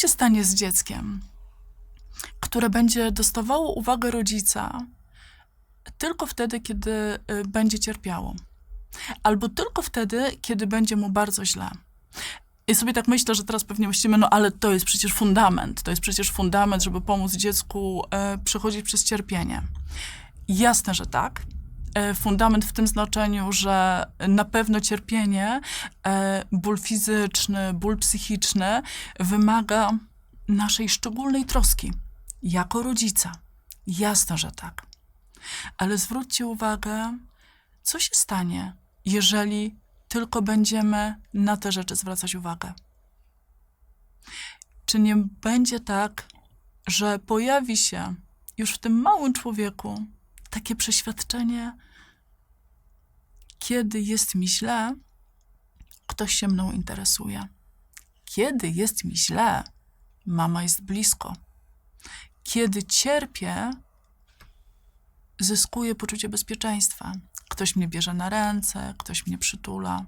się stanie z dzieckiem, które będzie dostawało uwagę rodzica tylko wtedy, kiedy y, będzie cierpiało? Albo tylko wtedy, kiedy będzie mu bardzo źle. I sobie tak myślę, że teraz pewnie myślimy, no ale to jest przecież fundament. To jest przecież fundament, żeby pomóc dziecku e, przechodzić przez cierpienie. Jasne, że tak. E, fundament w tym znaczeniu, że na pewno cierpienie, e, ból fizyczny, ból psychiczny wymaga naszej szczególnej troski jako rodzica. Jasne, że tak. Ale zwróćcie uwagę, co się stanie, jeżeli tylko będziemy na te rzeczy zwracać uwagę. Czy nie będzie tak, że pojawi się już w tym małym człowieku takie przeświadczenie, kiedy jest mi źle, ktoś się mną interesuje. Kiedy jest mi źle, mama jest blisko. Kiedy cierpię, zyskuję poczucie bezpieczeństwa. Ktoś mnie bierze na ręce, ktoś mnie przytula.